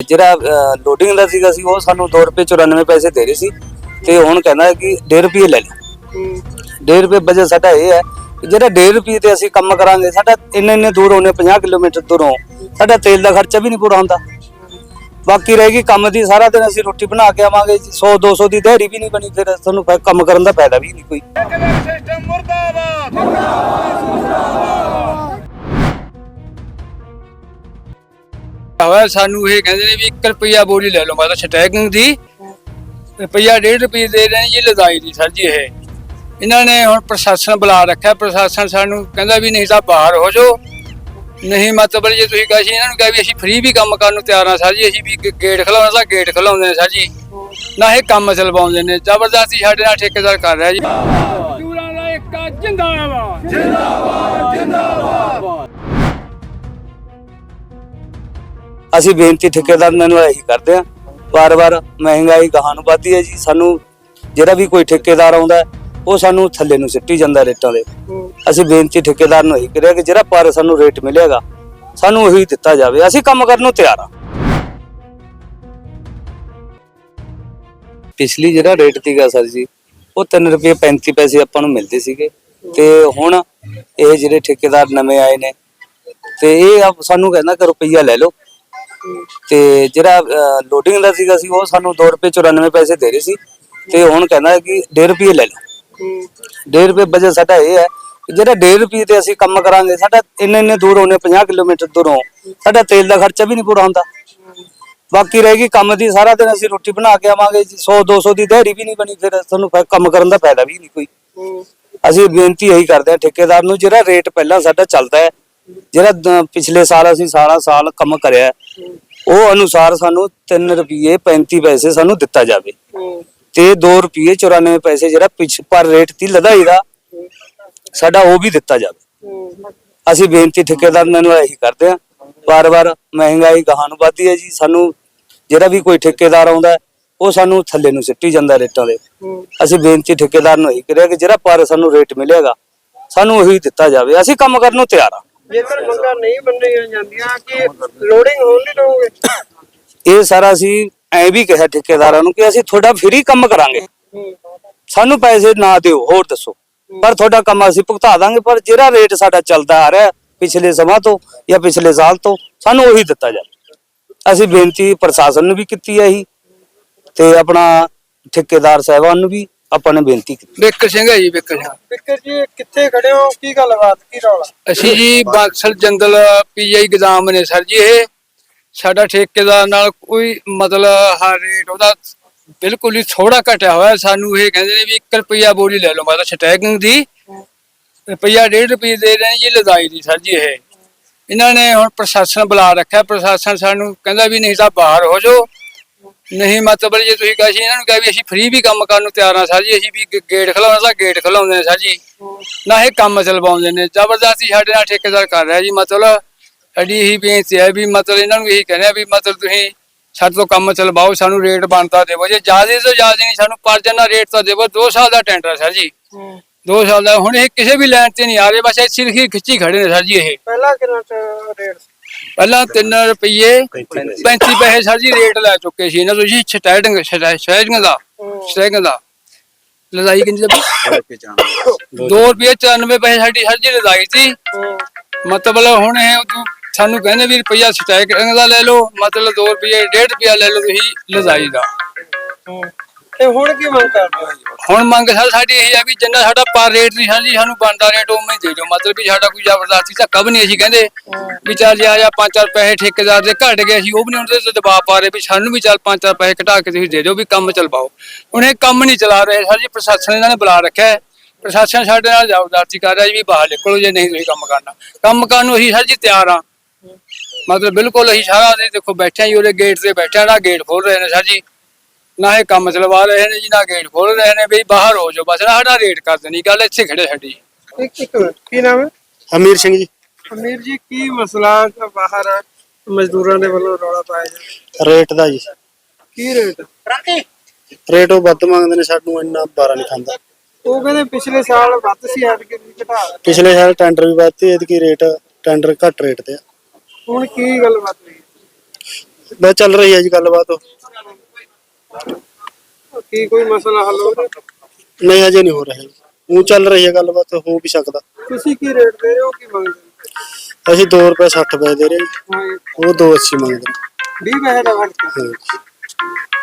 ਜਿਹੜਾ ਲੋਡਿੰਗ ਦਾ ਸੀਗਾ ਸੀ, ਉਹ ਸਾਨੂੰ 2 ਰੁਪਏ 94 ਪੈਸੇ ਦੇ ਰਹੇ ਸੀ ਤੇ ਹੁਣ ਕਹਿੰਦਾ ਕਿ 1.5 ਰੁਪਏ ਲੈ ਲਓ। 1.5 ਰੁਪਏ ਵਜ੍ਹਾ ਸਾਡਾ ਇਹ ਹੈ ਕਿ ਜਿਹੜਾ 1.5 ਰੁਪਏ ਤੇ ਅਸੀਂ ਕੰਮ ਕਰਾਂਗੇ, ਸਾਡਾ ਇੰਨੇ ਇੰਨੇ ਦੂਰ ਹੋਣੇ 50 ਕਿਲੋਮੀਟਰ ਦੂਰੋਂ, ਸਾਡਾ ਤੇਲ ਦਾ ਖਰਚਾ ਵੀ ਨਹੀਂ ਪੂਰਾ ਹੁੰਦਾ। ਬਾਕੀ ਰਹੇਗੀ ਕੰਮ ਦੀ, ਸਾਰਾ ਦਿਨ ਅਸੀਂ ਰੋਟੀ ਬਣਾ ਕੇ ਆਵਾਂਗੇ 100 200 ਦੀ ਦਿਹਾੜੀ ਵੀ ਨਹੀਂ ਬਣੀ, ਫਿਰ ਤੁਹਾਨੂੰ ਕੰਮ ਕਰਨ ਦਾ ਫਾਇਦਾ ਵੀ ਨਹੀਂ ਕੋਈ। ਸਿਸਟਮ ਮੁਰਦਾਬਾਦ। ਹੋਇਆ ਸਾਨੂੰ ਇਹ ਕਹਿੰਦੇ ਨੇ ਵੀ 1 ਰੁਪਿਆ ਬੋਲੀ ਲੈ ਲਓ ਮਤਲਬ ਸਟੈਕਿੰਗ ਦੀ। ਰੁਪਿਆ 1.5 ਰੁਪਏ ਦੇ ਰਹੇ ਜੀ ਲਦਾਈ ਦੀ ਸਰ ਜੀ ਇਹ। ਇਹਨਾਂ ਨੇ ਹੁਣ ਪ੍ਰਸ਼ਾਸਨ ਬੁਲਾ ਰੱਖਿਆ ਪ੍ਰਸ਼ਾਸਨ ਸਾਨੂੰ ਕਹਿੰਦਾ ਵੀ ਨਹੀਂ ਤਾਂ ਬਾਹਰ ਹੋ ਜਾਓ। ਨਹੀਂ ਮਤਲਬ ਜੇ ਤੁਸੀਂ ਕਹੇ ਇਹਨਾਂ ਨੂੰ ਕਿਹਾ ਵੀ ਅਸੀਂ ਫ੍ਰੀ ਵੀ ਕੰਮ ਕਰਨ ਨੂੰ ਤਿਆਰ ਹਾਂ ਸਰ ਜੀ ਅਸੀਂ ਵੀ ਗੇ- ਗੇਟ ਖਲਾਉਣਾ ਤਾਂ ਗੇਟ ਖਲਾਉਂਦੇ ਨੇ ਸਰ ਜੀ। ਨਾ ਇਹ ਕੰਮ ਚਲਵਾਉਂਦੇ ਨੇ ਜ਼ਬਰਦਸਤੀ ਸਾਡੇ ਨਾਲ ਠੇਕੇਦਾਰ ਕਰ ਰਿਹਾ ਜੀ। ਮਜ਼ਦੂਰਾਂ ਦਾ ਇੱਕ ਜਿੰਦਾਬਾਦ। ਅਸੀਂ ਬੇਨਤੀ ਠੇਕੇਦਾਰ ਨੂੰ ਇਹੀ ਕਰਦੇ ਹਾਂ ਵਾਰ-ਵਾਰ ਮਹਿੰਗਾਈ ਗਾਹਾਂ ਨੂੰ ਵੱਧਦੀ ਹੈ ਜੀ, ਸਾਨੂੰ ਜਿਹੜਾ ਵੀ ਕੋਈ ਠੇਕੇਦਾਰ ਆਉਂਦਾ ਉਹ ਸਾਨੂੰ ਥੱਲੇ ਨੂੰ ਸਿੱਟੀ ਜਾਂਦਾ ਰੇਟਾਂ ਦੇ। ਅਸੀਂ ਬੇਨਤੀ ਠੇਕੇਦਾਰ ਨੂੰ ਇਹੀ ਕਰਿਆ ਕਿ ਜਿਹੜਾ ਪਰ ਸਾਨੂੰ ਰੇਟ ਮਿਲੇਗਾ ਸਾਨੂੰ ਉਹੀ ਦਿੱਤਾ ਜਾਵੇ। ਅਸੀਂ ਕੰਮ ਕਰਨ ਨੂੰ ਤਿਆਰ ਹਾਂ। ਪਿਛਲੀ ਜਿਹੜਾ ਰੇਟ ਸੀਗਾ ਸਰ ਜੀ, ਉਹ 3 ਰੁਪਏ 35 ਪੈਸੇ ਆਪਾਂ ਨੂੰ ਮਿਲਦੇ ਸੀਗੇ। ਤੇ ਹੁਣ ਇਹ ਜਿਹੜੇ ਠੇਕੇਦਾਰ ਨਵੇਂ ਆਏ ਨੇ, ਤੇ ਇਹ ਸਾਨੂੰ ਕਹਿੰਦਾ ਕਿ ਰੁਪਈਆ ਲੈ ਲਓ। ਤੇ ਜਿਹੜਾ ਲੋਡਿੰਗ ਦਾ ਸੀਗਾ ਸੀ, ਉਹ ਸਾਨੂੰ 2 ਰੁਪਏ 94 ਪੈਸੇ ਦੇ ਰਹੇ ਸੀ ਤੇ ਹੁਣ ਕਹਿੰਦਾ ਕਿ 1.5 ਰੁਪਏ ਲੈ ਲਓ। 1.5 ਰੁਪਏ ਵਜ੍ਹਾ ਸਾਡਾ ਇਹ ਹੈ ਜਿਹੜਾ 1.5 ਰੁਪਏ ਤੇ ਅਸੀਂ ਕੰਮ ਕਰਾਂਗੇ, ਸਾਡਾ ਇੰਨੇ ਇੰਨੇ ਦੂਰ ਹੋਣੇ 50 ਕਿਲੋਮੀਟਰ ਦੂਰੋਂ ਸਾਡਾ ਤੇਲ ਦਾ ਖਰਚਾ ਵੀ ਨਹੀਂ ਪੂਰਾ ਹੁੰਦਾ। ਬਾਕੀ ਰਹੇਗੀ ਕੰਮ ਦੀ, ਸਾਰਾ ਦਿਨ ਅਸੀਂ ਰੋਟੀ ਬਣਾ ਕੇ ਆਵਾਂਗੇ 100 200 ਦੀ ਦਿਹਾੜੀ ਵੀ ਨਹੀਂ ਬਣੀ, ਫਿਰ ਤੁਹਾਨੂੰ ਕੰਮ ਕਰਨ ਦਾ ਫਾਇਦਾ ਵੀ ਨਹੀਂ ਕੋਈ। ਅਸੀਂ ਬੇਨਤੀ ਇਹੀ ਕਰਦੇ ਹਾਂ, ਠੇਕੇਦਾਰ ਨੂੰ ਜਿਹੜਾ ਰੇਟ ਪਹਿਲਾਂ ਸਾਡਾ ਚੱਲਦਾ ਹੈ ਜਿਹੜਾ ਦ- ਪਿਛਲੇ ਸਾਲ ਅਸੀਂ ਸਾਰਾ ਸਾਲ ਕੰਮ ਕਰਿਆ ਉਹ ਅਨੁਸਾਰ ਸਾਨੂੰ 3 ਰੁਪਏ 35 ਪੈਸੇ ਸਾਨੂੰ ਦਿੱਤਾ ਜਾਵੇ। ਤੇ 2 ਰੁਪਏ 94 ਪੈਸੇ ਜਿਹੜਾ ਪਿਛ ਪਰ ਰੇਟ ਤੀ ਲਦਾਈ ਦਾ ਸਾਡਾ ਉਹ ਵੀ ਦਿੱਤਾ ਜਾਵੇ। ਅਸੀਂ ਬੇਨਤੀ ਠੇਕੇਦਾਰ ਨੂੰ ਇਹੀ ਕਰਦੇ ਹਾਂ ਵਾਰ-ਵਾਰ ਮਹਿੰਗਾਈ ਗਾਹਾਂ ਨੂੰ ਵੱਧਦੀ ਹੈ ਜੀ ਸਾਨੂੰ ਜਿਹੜਾ ਵੀ ਕੋਈ ਠੇਕੇਦਾਰ ਆਉਂਦਾ ਹੈ, ਉਹ ਸਾਨੂੰ ਥੱਲੇ ਨੂੰ ਸਿੱਟੀ ਜਾਂਦਾ ਰੇਟਾਂ ਦੇ। ਅਸੀਂ ਬੇਨਤੀ ਠੇਕੇਦਾਰ ਨੂੰ ਇਹੀ ਕਰਿਆ ਕਿ ਜਿਹੜਾ ਪਰ ਸਾਨੂੰ ਰੇਟ ਮਿਲੇਗਾ ਸਾਨੂੰ ਉਹੀ ਦਿੱਤਾ ਜਾਵੇ। ਅਸੀਂ ਕੰਮ ਕਰਨ ਨੂੰ ਤਿਆਰ ਆ ਜੇਕਰ ਮੰਗਾਂ ਨਹੀਂ ਮੰਨੀਆਂ ਜਾਂਦੀਆਂ ਕਿ ਲੋਡਿੰਗ ਹੋਣ ਨਹੀਂ ਦਊਗੇ ਇਹ ਸਾਰਾ ਅਸੀਂ ਐ ਵੀ ਕਿਹਾ ਠੇਕੇਦਾਰਾਂ ਨੂੰ ਕਿ ਅਸੀਂ ਤੁਹਾਡਾ ਫ੍ਰੀ ਕੰਮ ਕਰਾਂਗੇ। ਸਾਨੂੰ ਪੈਸੇ ਨਾ ਦਿਓ, ਹੋਰ ਦੱਸੋ। ਪਰ ਤੁਹਾਡਾ ਕੰਮ ਅਸੀਂ ਭੁਗਤਾ ਦਾਂਗੇ, ਪਰ ਜਿਹੜਾ ਰੇਟ ਸਾਡਾ ਚੱਲਦਾ ਆ ਰਿਹਾ ਪਿਛਲੇ ਸਮਾਂ ਤੋਂ ਜਾਂ ਪਿਛਲੇ ਸਾਲ ਤੋਂ, ਸਾਨੂੰ ਉਹੀ ਦਿੱਤਾ ਜਾਵੇ। ਅਸੀਂ ਬੇਨਤੀ ਪ੍ਰਸ਼ਾਸਨ ਨੂੰ ਵੀ ਕੀਤੀ ਹੈ ਇਹੀ, ਤੇ ਆਪਣਾ ਠੇਕੇਦਾਰ ਸਾਹਿਬਾਨ ਨੂੰ ਵੀ ਆਪਾਂ ਨੇ ਬੇਨਤੀ ਕੀਤੀ। ਬਿੱਕਰ ਸਿੰਘ ਹੈ ਜੀ ਬਿੱਕਰ ਸਿੰਘ। ਫਿਕਰ ਜੀ ਕਿੱਥੇ ਖੜੇ ਹੋ? ਕੀ ਗੱਲਬਾਤ ਕੀ ਰੌਲਾ? ਅਸੀਂ ਜੀ ਬਾਂਸਲ ਜੰਗਲ ਪੀਆਈ ਗੋਦਾਮ ਨੇ ਸਰ ਜੀ ਇਹ। ਸਾਡਾ ਠੇਕੇਦਾਰ ਨਾਲ ਕੋਈ ਮਤਲਬ ਹਰ ਰੇਟ ਉਹਦਾ ਬਿਲਕੁਲ ਹੀ ਥੋੜਾ ਘਟਿਆ ਹੋਇਆ। ਸਾਨੂੰ ਇਹ ਕਹਿੰਦੇ ਨੇ ਵੀ 1 ਰੁਪਿਆ ਬੋਲੀ ਲੈ ਲਓ ਮਤਲਬ ਸਟੈਕਿੰਗ ਦੀ। ਰੁਪਿਆ 1.5 ਰੁਪਏ ਦੇ ਰਹੇ ਜੀ ਲਦਾਈ ਦੀ ਸਰ ਜੀ ਇਹ। ਇਹਨਾਂ ਨੇ ਹੁਣ ਪ੍ਰਸ਼ਾਸਨ ਬੁਲਾ ਰੱਖਿਆ। ਪ੍ਰਸ਼ਾਸਨ ਸਾਨੂੰ ਕਹਿੰਦਾ ਵੀ ਨਹੀਂ ਤਾਂ ਬਾਹਰ ਹੋ ਜਾਓ। ਨਹੀਂ ਮਤਲਬ ਜੇ ਤੁਸੀਂ ਕਹੇ ਸੀ ਇਹਨਾਂ ਨੂੰ ਕਿਹਾ ਵੀ ਅਸੀਂ ਫ੍ਰੀ ਵੀ ਕੰਮ ਕਰਨ ਨੂੰ ਤਿਆਰ ਹਾਂ ਸਰ ਜੀ ਅਸੀਂ ਵੀ ਗੇ- ਗੇਟ ਖਲਾਉਣਾ ਤਾਂ ਗੇਟ ਖਲਾਉਂਦੇ ਨੇ ਸਰ ਜੀ। ਨਾ ਇਹ ਕੰਮ ਚਲਵਾਉਂਦੇ ਨੇ ਜ਼ਬਰਦਸਤੀ ਸਾਡੇ ਨਾਲ ਠੇਕੇਦਾਰ ਕਰ ਰਿਹਾ ਜੀ ਮਤਲਬ ਸਾਡੀ ਇਹੀ ਬੇਨਤੀ ਹੈ ਵੀ ਮਤਲਬ ਇਹਨਾਂ ਨੂੰ ਇਹੀ ਕਹਿੰਦੇ ਆ ਵੀ ਮਤਲਬ ਤੁਸੀਂ ਸਾਡੇ ਤੋਂ ਕੰਮ ਚਲਵਾਓ ਸਾਨੂੰ ਰੇਟ ਬਣਦਾ ਦੇਵੋ ਜੇ ਜ਼ਿਆਦਾ ਤੋਂ ਜ਼ਿਆਦਾ ਨਹੀਂ ਸਾਨੂੰ ਪਰ ਜਨਾ ਰੇਟ ਤਾਂ ਦੇਵੋ 2 ਸਾਲ ਦਾ ਟੈਂਡਰ ਸਰ ਜੀ। 2 ਸਾਲ ਦਾ ਹੁਣ ਇਹ ਕਿਸੇ ਵੀ ਲਾਈਨ ਤੇ ਨਹੀਂ ਆ ਰਹੇ ਬਸ ਇੱਥੇ ਹੀ ਖਿੱਚੀ ਖੜੇ ਨੇ ਸਰ ਜੀ ਇਹ। ਪਹਿਲਾਂ ਕਿੰਨਾ ਰੇਟ ਪਹਿਲਾਂ 3 ਰੁਪਏ 35 ਪੈਸੇ। ਸਰ ਜੀ ਰੇਟ ਲੈ ਚੁੱਕੇ ਸੀ। ਇਹਨਾਂ ਤੋਂ ਜੀ ਸਟੈਟਿੰਗ ਸਟੈਟਿੰਗ ਦਾ ਸਟੈਟਿੰਗ ਦਾ ਲਦਾਈ ਕਿੰਨੀ ਦਾ 2 ਰੁਪਏ 94 ਪੈਸੇ ਸਾਡੀ ਸਰ ਜੀ ਲਦਾਈ ਸੀ। ਮਤਲਬ ਹੁਣ ਇਹ ਸਾਨੂੰ ਕਹਿੰਦੇ ਵੀ ਰੁਪਈਆ ਸਟੈਟਿੰਗ ਦਾ ਲੈ ਲਓ ਮਤਲਬ 2 ਰੁਪਏ 1.5 ਰੁਪਿਆ ਲੈ ਲਓ ਤੁਸੀਂ ਲਦਾਈ ਦਾ। ਤੇ ਹੁਣ ਕੀ ਮੰਗ ਕਰਦੇ ਹੋ ਹੁਣ ਮੰਗ ਸਰ ਸਾਡੀ ਇਹ ਆ ਵੀ ਜਿੰਨਾ ਸਾਡਾ ਪਰ ਰੇਟ ਨਹੀਂ ਸਰ ਸਾਨੂੰ ਬਣਦਾ ਰੇਟ ਉਵੇਂ ਹੀ ਦੇ ਦਿਓ। ਮਤਲਬ ਵੀ ਸਾਡਾ ਕੋਈ ਜ਼ਬਰਦਸਤੀ ਧੱਕਾ ਵੀ ਨਹੀਂ ਅਸੀਂ ਕਹਿੰਦੇ। ਵੀ ਚੱਲ ਜਾ ਜਾਂ ਪੰਜ ਚਾਰ ਪੈਸੇ ਠੇਕੇਦਾਰ ਦੇ ਘਟ ਗਏ ਸੀ, ਉਹ ਵੀ ਨਹੀਂ ਉਹਦੇ ਤੇ ਦਬਾਅ ਪਾ ਰਹੇ ਵੀ ਸਾਨੂੰ ਵੀ ਚੱਲ ਪੰਜ ਚਾਰ ਪੈਸੇ ਘਟਾ ਕੇ ਤੁਸੀਂ ਦੇ ਦਿਓ ਵੀ ਕੰਮ ਚਲਵਾਓ। ਹੁਣ ਇਹ ਕੰਮ ਨਹੀਂ ਚਲਾ ਰਹੇ ਸਰ ਜੀ, ਪ੍ਰਸ਼ਾਸਨ ਇਹਨਾਂ ਨੇ ਬੁਲਾ ਰੱਖਿਆ ਪ੍ਰਸ਼ਾਸਨ ਸਾਡੇ ਨਾਲ ਜ਼ਬਰਦਸਤੀ ਕਰ ਰਿਹਾ ਜੀ ਵੀ ਬਾਹਰ ਨਿਕਲੋ ਜੇ ਨਹੀਂ ਤੁਸੀਂ ਕੰਮ ਕਰਨਾ। ਕੰਮ ਕਰਨ ਨੂੰ ਅਸੀਂ ਸਰ ਜੀ ਤਿਆਰ ਆ ਮਤਲਬ ਬਿਲਕੁਲ ਅਸੀਂ ਸਾਰਾ ਦਿਨ ਦੇਖੋ ਬੈਠੇ ਹਾਂ ਜੀ, ਉਹਦੇ ਗੇਟ ਤੇ ਬੈਠੇ ਨਾ ਗੇਟ ਖੋਲ ਰਹੇ ਨੇ ਸਰ ਜੀ। ਨਾ ਇਹ ਕੰਮ ਚਲਵਾ ਰਹੇ ਨੇ ਜੀ ਨਾ ਗੇਟ ਖੋਲ ਰਹੇ ਨੇ ਵੀ ਬਾਹਰ ਹੋ ਜਾਓ ਬਸ ਨਾ ਸਾਡਾ ਰੇਟ ਕਰ ਦੇਣੀ ਗੱਲ ਇੱਥੇ ਖੜੇ ਸਾਡੀ। ਇੱਕ ਇੱਕ ਮਿੰਟ ਕੀ ਨਾਮ ਹੈ? ਹਮੀਰ ਸਿੰਘ ਜੀ। ਅਮੀਰ ਜੀ ਕੀ ਮਸਲਾ ਹੈ ਬਾਹਰ ਮਜ਼ਦੂਰਾਂ ਦੇ ਵੱਲੋਂ ਰੌਲਾ ਪਾਇਆ ਜਾ ਰੇਟ ਦਾ ਜੀ। ਕੀ ਰੇਟ? ਰੇਟ ਉਹ ਵੱਧ ਮੰਗਦੇ ਨੇ ਸਾਨੂੰ ਇੰਨਾ ਬਾਰਾ ਨਹੀਂ ਖਾਂਦਾ। ਉਹ ਕਹਿੰਦੇ ਪਿਛਲੇ ਸਾਲ ਵੱਧ ਸੀ ਐਤਕੀ ਵੀ ਘਟਾ ਦਿੱਤਾ। ਪਿਛਲੇ ਸਾਲ ਟੈਂਡਰ ਵੀ ਵੱਧਤੇ ਇਹਦੀ ਰੇਟ ਟੈਂਡਰ ਘੱਟ ਰੇਟ ਤੇ ਆ। ਹੁਣ ਕੀ ਗੱਲਬਾਤ ਹੋਈ? ਬਸ ਚੱਲ ਰਹੀ ਹੈ ਜੀ ਗੱਲਬਾਤ ਕੀ ਕੋਈ ਮਸਲਾ ਹੱਲ ਹੋ ਰਿਹਾ ਨਹੀਂ ਹਜੇ ਨਹੀਂ ਹੋ ਰਿਹਾ ਉਹ ਚੱਲ ਰਹੀ ਹੈ ਗੱਲਬਾਤ ਹੋ ਵੀ ਸਕਦਾ ਤੁਸੀਂ ਕੀ ਰੇਟ ਦੇ ਰਹੇ ਹੋ ਕੀ ਮੰਗਦੇ? ਅਸੀਂ 2 ਰੁਪਏ 60 ਪੈਸੇ ਦੇ ਰਹੇ। ਹਾਂ ਉਹ 280 ਮੰਗਦੇ ਨੇ। 20 ਪੈਸੇ ਦਾ ਫ਼ਰਕ ਹੈ।